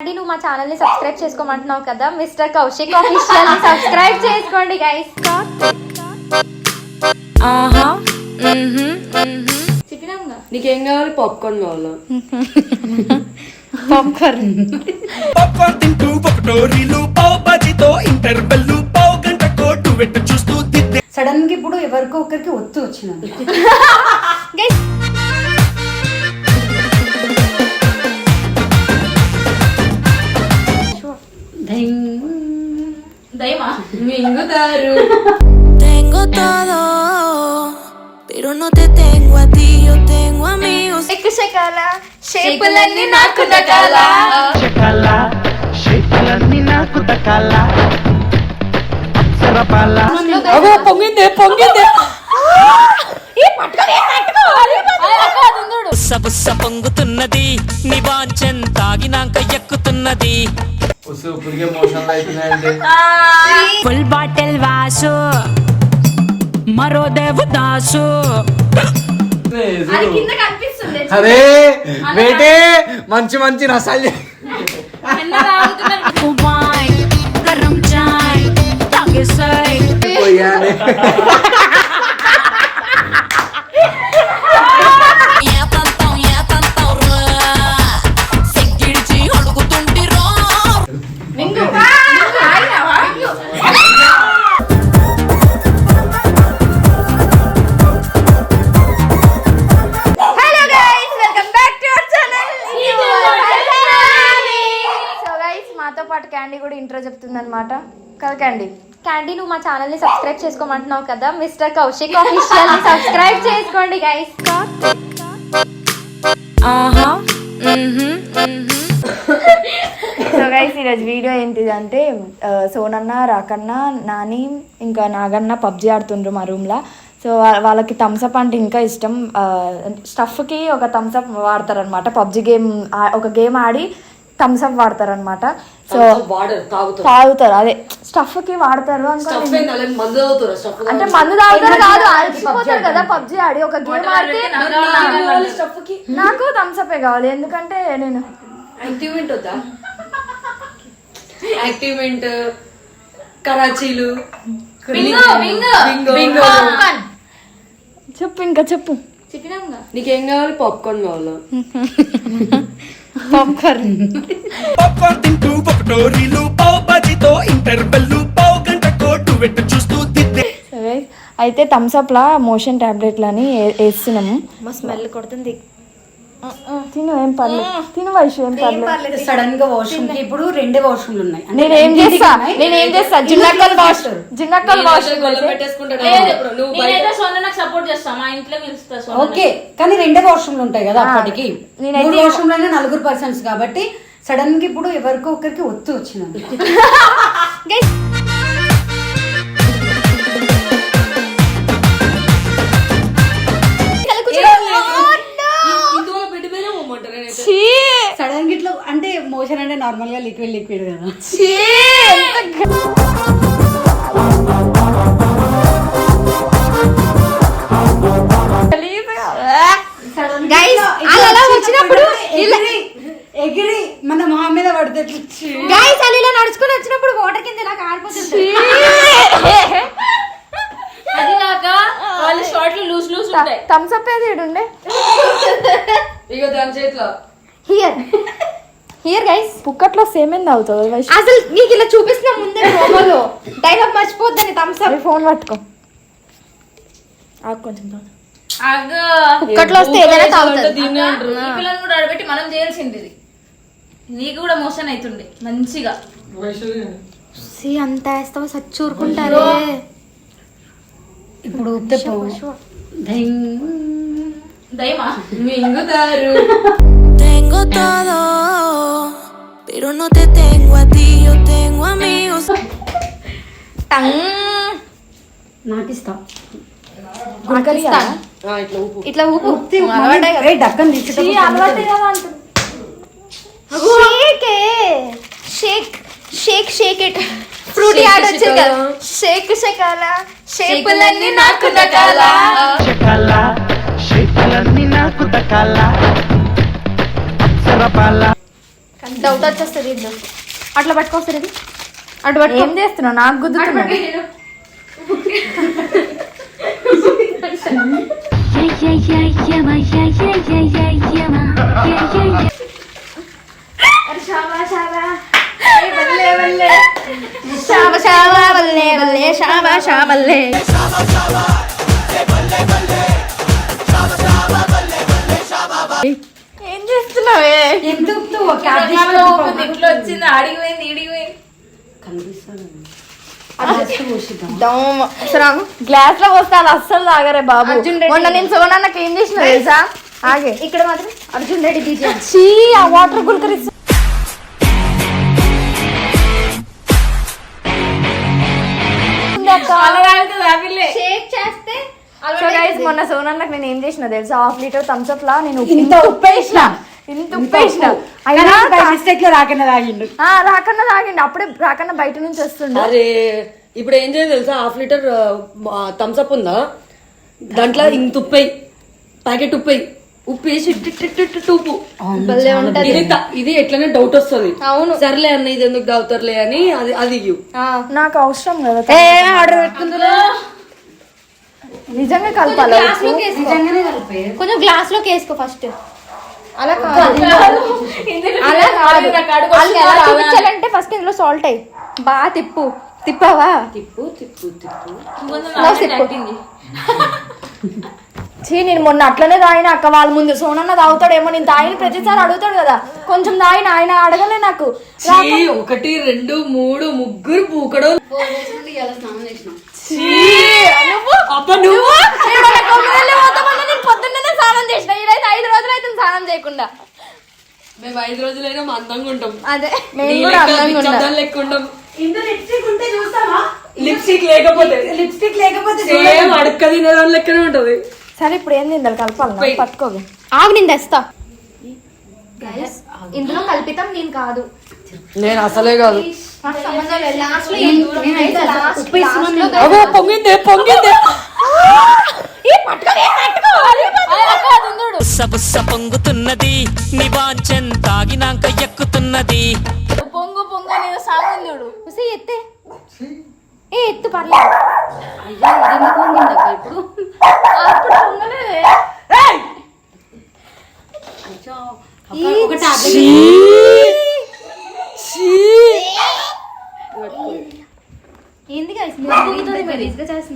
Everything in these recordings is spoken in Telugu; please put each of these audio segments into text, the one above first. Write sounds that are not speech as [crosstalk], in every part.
అండి నువ్వు మా ఛానల్ని సబ్స్క్రైబ్ చేసుకోమంటున్నావు కదా మిస్టర్ కౌశిక్ ఆఫీషియల్ని సబ్స్క్రైబ్ చేసుకోండి గైస్ చెప్పినాంగా నీకేం కావాలి? పాప్కార్న్ కావాలా? పాప్కార్న్ పాప్కార్న్ తింటూ ఒకటో రీలు పావు బాజీతో ఇంటర్వెల్ పావు గంట కోటు వెట్టు చూస్తూ సడన్గా ఇప్పుడు ఎవరికో ఒకరికి ఒత్తు వచ్చినది guys [laughs] మింగుతారు Tengo todo, pero no te tengo a ti, yo tengo amigos. ఎక్కువ శకాల షేపులన్నీ నాకు దకాల శకాల శేఖలన్నీ నాకు దకాల అప్సరపాల అగో పొంగిందే పొంగిందే సబుస్స పొంగుతున్నది నివాంచం తాగినాక ఎక్కుతున్నది ఇప్పటికే మోషన్లు అవుతున్నాయండి ఫుల్ బాటిల్ వాసు మరో దేవు దాసు. అరే బేటే మంచి మంచి రసాలు గరం చాయ్ తాగేసాయ్ పోయాలి. [laughs] పాటు క్యాండీ కూడా ఇంట్రో చెప్తుంది అనమాట కదా క్యాండీ క్యాండీ నువ్వు మా ఛానల్ని సబ్స్క్రైబ్ చేసుకోమంటున్నావు కదా మిస్టర్ కౌశిక్ ఆఫీషియల్ సబ్స్క్రైబ్ చేసుకోండి గైస్ ఆహా సో గైస్ ఈరోజు వీడియో ఏంటిది అంటే ఆ, సోనన్న రాకన్న నాని ఇంకా నాగన్న పబ్జి ఆడుతుండ్రు మా రూమ్లో సో వాళ్ళకి థమ్స్అప్ అంటే ఇంకా ఇష్టం. స్టఫ్కి ఒక థమ్స్అప్ వాడతారనమాట పబ్జి గేమ్ ఒక గేమ్ ఆడి థమ్స్అప్ వాడతారనమాట సో తాగుతారు. తాగుతారు అదే. స్టఫ్కి వాడతారు స్టఫ్ తాగుతారు స్టఫ్ అంటే మందు తాగుతారు కాదు అలసిపోతారు కదా పబ్జి ఆడి ఒక గేమ్ ఆడితే స్టఫ్కి నాకు థమ్స్అప్ కావాలి ఎందుకంటే నేను యాక్టివ్మెంట్ వద్దా? యాక్టివ్మెంట్ కరాచీలు బింగో చెప్పు ఇంకా చెప్పు. నీకేం కావాలి? పాప్కార్న్ కావాలా? [laughs] పాప్కార్న్ పాప్కార్న్ తింటూ ఒకటో రీలు పావు బాజీతో ఇంటర్వెల్ పావు గంట కోటు వెట్టు చూస్తూ సరే అయితే థమ్స్అప్లా మోషన్ టాబ్లెట్లని వేస్తున్నాము. మా స్మెల్ కొడుతుంది. తిను ఏం పర్లేదు. తిను వైషు ఏం పర్లేదు. సడన్గా వాష్రూమ్కి ఇప్పుడు రెండే వాష్రూమ్లు ఉన్నాయి. నేను ఏం చేస్తా. నేను ఏం చేస్తా? జిన్నక్కల్ వాష్ జిన్నక్కల్ వాష్ పెట్టేసుకుంటాడు ఇప్పుడు నువ్వు నేనైతే సోనకు సపోర్ట్ చేస్తా. మా ఇంట్లో పిలుస్తా సోన ఓకే కానీ రెండే వాష్రూమ్లు ఉంటాయి కదా అప్పటికి. మూడు వాష్రూమ్లు అయినా నలుగురు పర్సన్స్ కాబట్టి సడన్గా ఇప్పుడు ఎవరికో ఒకరికి ఒత్తు వచ్చినది [laughs] మోషన్ అంటే నార్మల్గా లిక్విడ్ లిక్విడ్ కదా. వచ్చినప్పుడు ఎగిరి ఎగిరి మన మొహం మీద పడితే. గైస్ అలా ఇలా నడుచుకొని వచ్చినప్పుడు వాటర్ కింద ఇలా కారిపోతుంది. అది కాక వాళ్ళ షార్ట్లు లూజ్ లూజ్ ఉంటాయి. థమ్స్అప్ ఏది ఇక దాని చేతిలో. హియర్ హియర్ గైస్ పుక్కట్లో సేమ్ ఏం తాగుతావు? అసలు నీకు ఇలా చూపిస్తున్నా ముందే ప్రోమోలో డైలాగ్ మర్చిపోద్దని థమ్స్ అప్ ఫోన్ పట్టుకో. ఆగు కొంచెం పుక్కట్లో వస్తే ఏదైనా తాగుతుంది. దీన్ని అంటారు ఈ పిల్లలు కూడా ఆడబెట్టి మనం చేయాల్సింది ఇది. నీకు కూడా మోషన్ అవుతుండే. మంచిగా. సి అంత వేస్తావా? సచ్చూరుకుంటారే ఇప్పుడు ఉత్తప్పు ధైంగ్. దయమా మింగుతారు. [laughs] Tengo todo, pero no te tengo a ti, yo tengo amigos. నాకు ఇస్తా కదా? ఆ, ఇట్లా ఊపు అలవాటే కదా. డక్కని ఛీ, అలవాటే కదా అంటుంది. Shake shake shake it Frooti Shake ad వచ్చింది కదా. షేక్ షకాల షేపులన్నీ నాకు దకాల శకాల శేఖలన్నీ నాకు దకాల డౌట్ వచ్చేస్తుంది ఇద్దరు అట్లా పట్టుకొస్తారు ఇది అటు పట్టుకో. ఏం చేస్తున్నావు? నాకు గుద్దుతున్నావు. శామ పెట్టుకో. ఊపింది, ఇట్లా వచ్చింది ఆడికి పోయింది ఈడికి పోయింది కనిపిస్తుంది అది జస్ట్ పోసిద్దాం దమ్. అసలు గ్లాస్లో పోస్తే అలా అస్సలు తాగరే బాబు. అర్జున్ రెడ్డి. మొన్న నేను సోనాన్నకి ఏం చేసిన తెలుసా? ఆగే. ఇక్కడ మాత్రం అర్జున్ రెడ్డి బీజే చీ ఆ వాటర్ గుల్కరిస్తా మొన్న సోనాన్నకి నేను ఏం చేసిన తెలుసా? హాఫ్ లీటర్ థమ్స్ అప్ లా నేను ఉప్పు- ఇంత ఉప్పు వేసిన ఇంత ఉప్పు. వేసిన అయినా బై మిస్టేక్లో రాకుండా తాగిండు. ఆ, రాకన్నా తాగండి. అప్పుడే రాకన్నా బయట నుంచి వస్తుండే. అరే ఇప్పుడు ఏం చేయాలి తెలుసా? హాఫ్ లీటర్ థమ్స్ అప్ ఉందా? దాంట్లో ఇంత ఉప్పై ప్యాకెట్ ఉప్పై ఉప్పు వేసి ఉంటది. ఇది ఇది ఎట్లనే డౌట్ వస్తుంది. అవును. సర్లే అన్న ఇది ఎందుకు తాగుతారులే అని అది అది. నాకు అవసరం కదా ఏ ఆర్డర్ పెట్టుకుందురా నిజంగా కలపాలి కొంచెం గ్లాస్లోకి వేసుకో. ఫస్ట్ అలా కాదు. ఇందులో అలా. చూపించాలంటే ఫస్ట్ ఇందులో సాల్ట్ అయ్యి బాగా తిప్పు. తిప్పావా? తిప్పు తిప్పు తిప్పు. చీ నేను మొన్న అట్లనే తాగిన అక్క వాళ్ళ ముందు. సోనన్న తాగుతాడేమో నేను తాగిన ప్రతిసారి అడుగుతాడు కదా. కొంచెం తాగిన ఆయన అడగలే నాకు. ఒకటి రెండు మూడు ముగ్గురు పూకడం. నువ్వు? పొద్దున్నే స్నానం చేసిన. ఈడైతే ఐదు రోజులు అయితే స్నానం చేయకుండా. మేము ఐదు రోజులైనా మా అందంగా ఉంటాం. అదే. మేము కూడా లెక్క అందంగా ఉంటాం లిప్స్టిక్ ఉంటే చూస్తావా? లిప్స్టిక్ లేకపోతే. లిప్స్టిక్ లేకపోతే సేమ్ అడక్క తినేదాని లెక్కనే ఉంటది. సరే ఇప్పుడు ఏం తిండాలి కలపాలి పట్టుకోవి. ఆగు నేను తెస్తా. ఇందులో కల్పితం నేను కాదు. నేను అసలే కాదు. బుస్స పొంగుతున్నది. నీ తాగినాక ఎక్కుతున్నది. పొంగు పొంగు నేను సాంగ్ చూడు. ఉసి ఎత్తే. ఏ ఎత్తు పర్లేదు. అయ్యో, ఇది ఎందుకు వంగిందక్క ఇప్పుడు? అప్పుడు పొంగలేదే. అచ్చా, ఒక- ఒక టాబ్లెట్ ఏంది.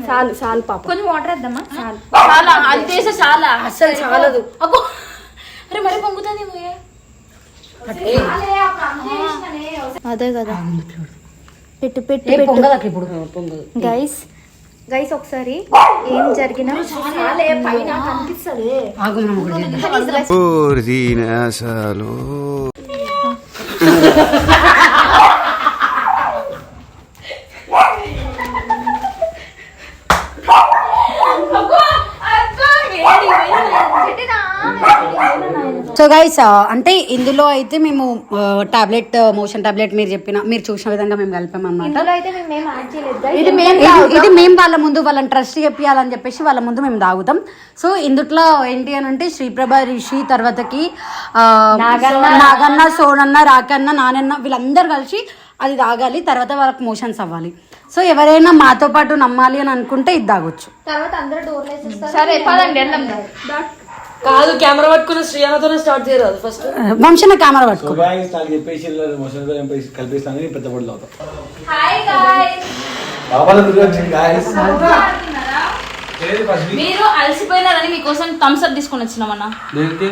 చాలు చాలు పాప. కొంచెం వాటర్ వేద్దామా? చాలు. చాలా అది చేసే చాలా. అసలు చాలదు. అబ్బో. అరే మరి పొంగుతుంది అదే కదా. పెట్టు పెట్టు ఇప్పుడు? గైస్ గైస్ ఒకసారి ఏం జరిగినా చాలే పైన కనిపిస్తుంది ఆగు మనం ఒకటి చేద్దాం. సో గైస్ అంటే ఇందులో అయితే మేము టాబ్లెట్ మోషన్ టాబ్లెట్ మీరు చెప్పిన మీరు చూసిన విధంగా మేము కలిపాం అనమాట. ఇది మేము ఇది ఇది మేము వాళ్ళ ముందు వాళ్ళని ట్రస్ట్ చెప్పాలని చెప్పేసి వాళ్ళ ముందు మేము తాగుతాం. సో ఇందుట్లో ఏంటి అని అంటే శ్రీప్రభ రిషి తర్వాతకి నాగన్న సోనన్న రాకన్న నానన్న వీళ్ళందరూ కలిసి అది తాగాలి. తర్వాత వాళ్ళకి మోషన్స్ అవ్వాలి. సో ఎవరైనా మాతో పాటు నమ్మాలి అని అనుకుంటే ఇది తాగొచ్చు. తర్వాత అందరూ వేసేస్తారు సరే పదండి వెళ్ళాం కాదు కెమెరా పట్టుకున్న శ్రీయానతోనే స్టార్ట్ చేయరాదు ఫస్ట్. వంశన కెమెరా పట్టుకో. గాయస్ నాకు చెప్పేసి కల్పిస్తాను పెద్ద పడలు అవుతాం. హాయ్ గాయ్స్ బాబాల గురించి వచ్చింది గాయస్ మీరు అలసిపోయినారని మీకోసం థమ్స్ అప్ తీసుకొని వచ్చినామన్నా. దేనికి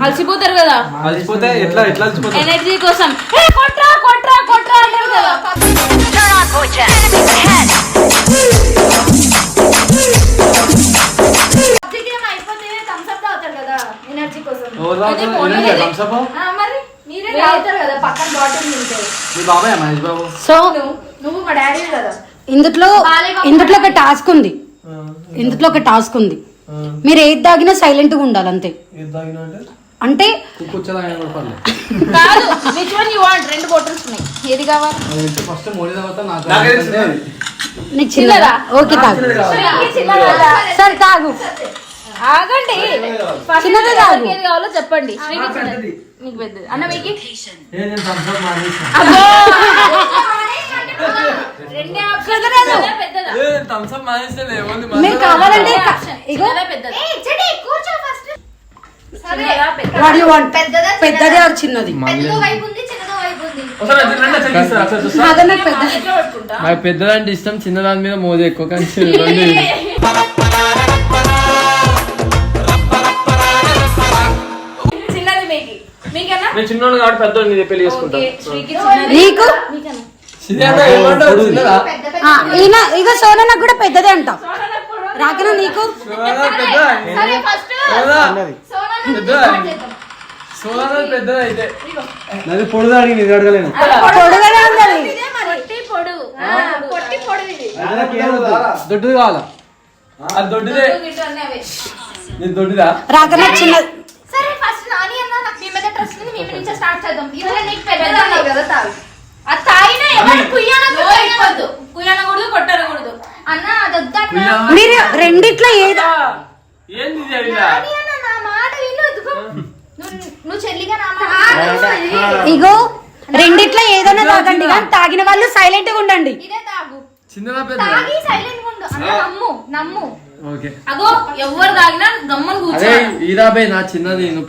అలసిపోతారు కదా? అలసిపోతే ఎట్లా ఎట్లా అలసిపోతే ఎనర్జీ కోసం. "ఏ, కొట్రా కొట్రా కొట్రా అంటారు కదా. ఎనర్జీ కోసం. ఎవరు తాగుతారు? Energy Thums Up? ఆ, మరి మీరే తాగుతారు కదా పక్కన బాటిల్ తింటే మీ బాబాయ్ మహేష్ బాబు? సో నువ్వు మా డాడీ కదా. ఇందులో ఇందులో ఒక టాస్క్ ఉంది. ఇందులో ఒక టాస్క్ ఉంది. మీరు ఏది తాగినా సైలెంట్గా ఉండాలి అంతే. అంటే? అంటే కూర్చోదా ఆయన కూడా పర్లేదు. కాదు విచ్ వన్ యూ వాంట్ రెండు బాటిల్స్ ఉన్నాయి. ఏది కావాలి? అది ఫస్ట్ మోడీ తర్వాత నాకు నాకే తెలిసింది. నీకు చిన్నదా? ఓకే తాగు. సరే తాగు. ఆగండి. చిన్నదే కాదు. ఏది కావాలో చెప్పండి. శ్రీకి చిన్నది. నీకు పెద్దది. అన్న మీకు? రెండే ఆప్షన్ పెద్దదా? మీరు కావాలంటే క- ఇగో. చిన్నదా పెద్దదా? పెద్దది? నాకు పెద్దదంటే ఇష్టం చిన్నదాని మీద మోజు ఎక్కువ కానీ [laughs] నేను చిన్నోడు కాబట్టి పెద్దోడు నీ పెళ్ళి చేసుకుంటా. ఓకే శ్రీకి చిన్నది. నీకు? ఆ, ఈయన ఇక సోనన్న కూడా పెద్దదే అంట. రాకన నీకు? సరే ఫస్ట్ సోనా పెద్దదా? అయితే? నాది పొడుదా అడిగి నేను అడగలేను. పొడుగానే ఉంది అది. పొట్టి పొడు. పొట్టి పొడు ఇది. దొడ్డుది కావాలా? అది దొడ్డుదే. గిట్టు అన్నీ అవే. నీది దొడ్డుదా? రాకన చిన్నది సరే ఫస్ట్ నాని అన్న నాకు మీ మీద ట్రస్ట్ ఉంది మీ నుంచి స్టార్ట్ చేద్దాం. ఇవాళ నీకు పెద్ద కదా తాగు ఆ తాగినా ఎవరు? కుయ్యాన కుయ్యనవద్దు కుయ్యనకూడదు కొట్టనకూడదు. అన్న అది వద్దన్న మీరు రెండిట్లో ఏదో ఏంది ఇది అడిగా? నాని అన్న నా మాట విను ఇదిగో. నువ్వు నువ్వు చెల్లిగా నా మాట ఇగో రెండిట్లో ఏదైనా తాగండి కానీ తాగిన వాళ్ళు సైలెంట్గా ఉండండి. ఇదే తాగు. చిన్నదా పెద్ద తాగి సైలెంట్ ఉండు. అన్న నమ్ము నమ్ము. అగో ఎవరు తాగినా గమ్మని కూర్చో. అదే ఇరాబే నా చిన్నది నువ్వు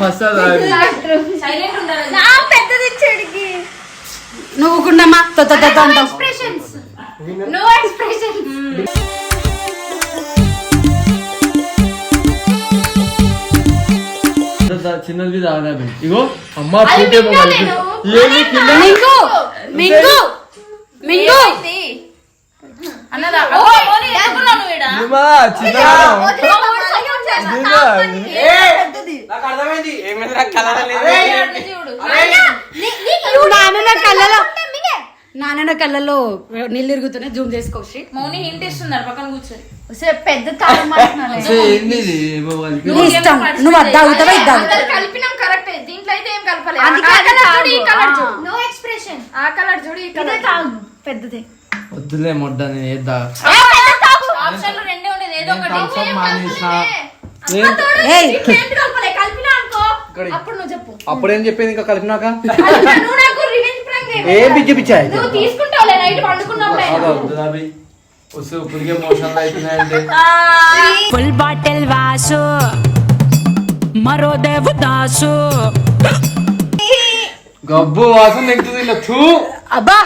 ఫస్ట్ సైలెంట్ ఉండాలి నా పెద్దది ఇచ్చాడికి. నువ్వు కుండమ్మా తొత్త తొత్త అంటావు ఎక్స్ప్రెషన్స్ నో ఎక్స్ప్రెషన్స్ చిన్నది ఇగో అమ్మ కింద? మింగు మింగు మింగు నాన్న కళ్ళలో నాన్న కళ్ళలో నీళ్ళు తిరుగుతున్నాయి. జూమ్ చేసుకోవచ్చు మౌని హింట్ ఇస్తున్నారు పక్కన కూర్చొని పెద్ద ఇష్టం. నువ్వు అది తాగుతావా ఇది తాగుతావా అందరు కలిపినాం కరెక్ట్. దీంట్లో అయితే ఏం కలపలేదు ఆ కలర్. చూడు ఈ కలర్. చూడు. No expression. ఆ కలర్ చూడు ఈ కలర్. తాగు పెద్దదే. వద్దులే మొడ్డ నేను ఏద్దా ఆప్షన్లు రెండే ఉండేది ఏదో ఒకటి థమ్స్ అప్ మానేసిన అమ్మ తోడు, ఏయ్. ఇట్లా ఏంటి కలపలే కలిపినా అనుకో ఇక్కడి. అప్పుడు నువ్వు చెప్పు అప్పుడేం చెప్పింది ఇంకా కలిపినాక కలిపినా, నువ్వు నాకు రివెంజ్ ప్రాంక్ ఏం పిచ్చి పిచ్చా ఇది? నువ్వు తీసుకుంటావులే నైట్ పండుకున్నప్పుడే వద్దుదాబి వస్తే ఇప్పటికే మోషన్లు అవుతున్నాయంటే ఫుల్ బాటిల్ వాసు మరో దేవు దాసు గబ్బు వాసన ఇలా చూ అబ్బా.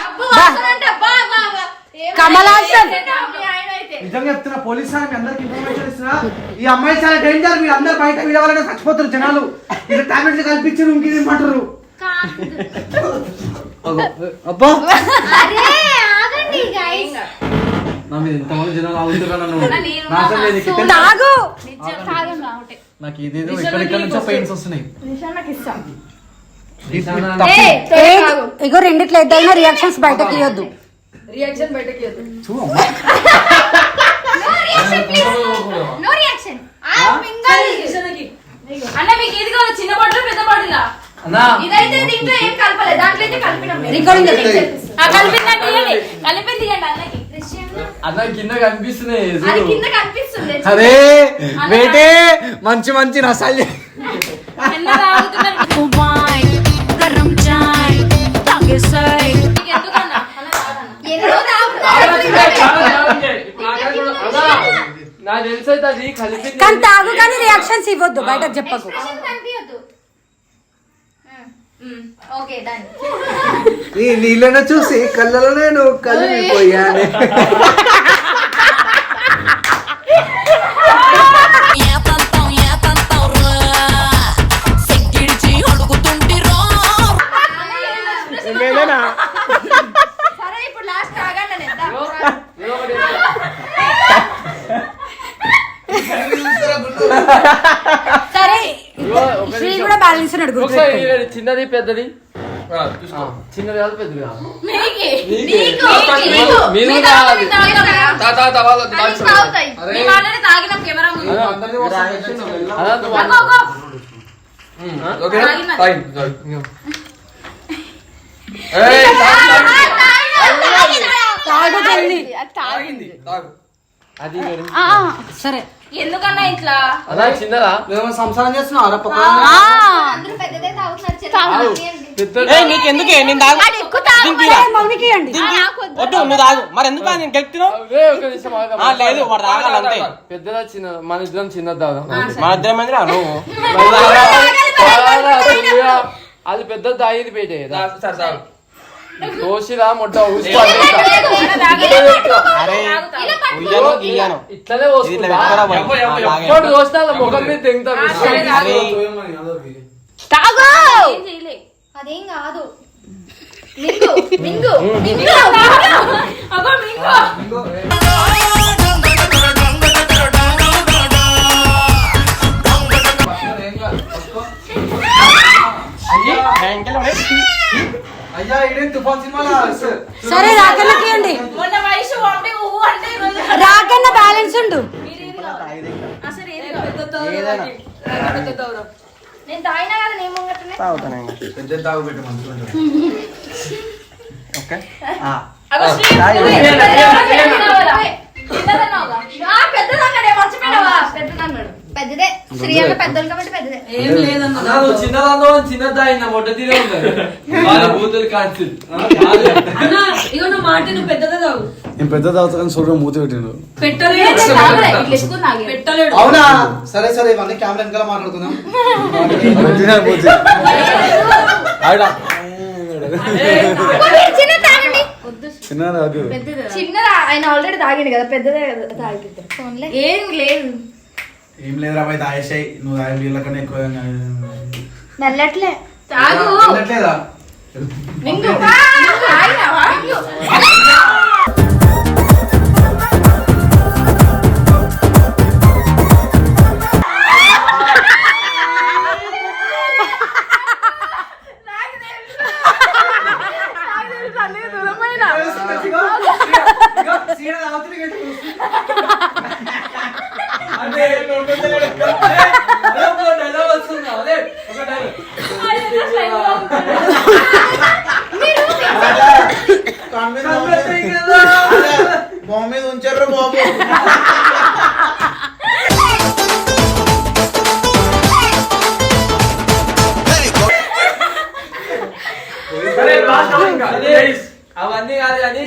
అంటే బా బా బా ఏం కమల్ హాసన్. మీ ఆయన అయితే నిజంగా చెప్తున్నా పోలీస్ సార్ మీ అందరికి ఇన్ఫర్మేషన్ ఇస్తున్నా. ఈ అమ్మాయి చాలా డేంజర్ మీరు అందరు బయట వీడవాలని చచ్చిపోతారు జనాలు. ఇలా టాబ్లెట్స్ కల్పించి ఇమ్మంటారు అబ్బా. నా మీద ఎంతమంది జనాలు ఆగుతున్నా నీకు నుంచో పెయిన్స్ వస్తున్నాయి. ఇగో రెండిట్లో ఏదైనా రియాక్షన్స్ బయటకి ఇవ్వద్దు రియాక్షన్ బయటకి ఇవ్వద్దు. నో రియాక్షన్ ఆ మింగాలి అన్న మీకు ఇది కావాలి చిన్న బాటిల్ పెద్ద బాటిల్ అన్నా. ఇదైతే దీంట్లో ఏం కలపలేదు దాంట్లో అయితే కలిపినాం మేము. రికార్డింగ్ ఆ కలిపిందండి తీయండి కలిపింది తీయండి అన్నకి. క్రిస్టియన్ అన్న కింద కనిపిస్తున్నాయి అది చూడు. కింద కనిపిస్తుంది. అరే బేటే మంచి మంచి రసాలు. నాకు తెలిసి అయితే అది కలిపి కానీ తాగు కానీ రియాక్షన్స్ ఇవ్వద్దు బయటకు చెప్పకు. ఎక్స్ప్రెషన్ ఓకే డన్ ఈ నీళ్ళను చూసి కళ్ళలో నేను కలిగిపోయాను [laughs] ఒకసారి ఇది చిన్నది పెద్దది? చిన్నది కాదు కాదు. తాగింది, సరే. ఎందుకన్నా ఇట్లా? అలా చిన్నదా నువ్వేమో సంసారం చేస్తున్నావు అరే పక్క అందరూ పెద్దదే తాగుతున్నారు ఏయ్, నీకెందుకే? నేను తాగు. దీనికి రా. దీనికి వద్దు. నువ్వు తాగు. మరి ఎందుకు తాగు? నేను గెలుపుతున్నావు ఆ, లేదు వాడు తాగాలి అంతే. పెద్దదా చిన్న మన ఇద్దరం చిన్నది దాదా మా ఇద్దరం మంది [laughs] రా నువ్వు అది పెద్ద దాయిది పెట్టే సార్ సార్ దోషిరా మొట్ట ఇట్లనే. ఎప్పుడు దోస్తా ముఖం మీద తెంగుతా అరే తాగు. ఏం చేయలే. అదేం కాదు. మింగు మింగు మింగు. అగో మింగు. అయ్యా ఇడే తుఫాన్ సినిమాలో? సరే రాకన్నకి ఇవ్వండి మొన్న వయసు అంటే ఊ అంటే ఈరోజు [laughs] రాకన్న బ్యాలెన్స్ ఉండు. అసలు ఏది కాదు. నేను తాగినా కదా నేను ముంగట్నే తాగుతాను ఇంకా. పెద్ద తాగు పెట్టు అగో శ్రీ. పెద్దదే. అన్న పెద్దలు కాబట్టి పెద్దదే. ఏం లేదన్న చిన్నదాంతో చిన్నదా అయినా మొట్ట తీరే ఉంటుంది వాళ్ళ బూతులు కాన్సిల్ అన్న ఇగో నా మాట నువ్వు పెద్దగా తాగు. నేను పెద్ద తాగుతాను మూతి పెట్టిండు. పెట్టలేడు అవునా? సరే సరే ఇవన్నీ కెమెరా వెనకాల మాట్లాడుకుందాం. చిన్న తాగండి. చిన్నదా ఆయన ఆల్రెడీ తాగిండు కదా పెద్దదే కదా ఫోన్లే ఏం లేదు. ఏం లేదురా బయట తాగేసాయి. నువ్వు తాగే వీళ్ళ కన్నా ఎక్కువ నల్లట్లే తాగు. వెళ్ళట్లేదా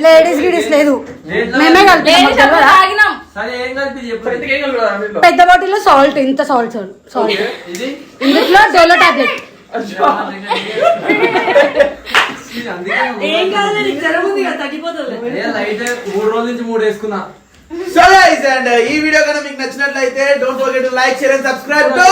లేడీస్ గిడీస్ లేదు. మేమే కలిపి లేడీస్ అప్పుడు తాగినాం. సరే ఏం కలిపి చెప్పు. పెద్ద బాటిల్లో సాల్ట్ ఇంత సాల్ట్ సాల్ట్. ఇది? ఇందులో డోలో టాబ్లెట్. ఏం కాదు నీకు జ్వరం ఉంది కదా తగ్గిపోతుంది లైట్ మూడు రోజుల నుంచి మూడు వేసుకున్నా. సో గైస్ అండ్ ఈ వీడియో కనుక మీకు నచ్చినట్లయితే don't forget to like share and subscribe to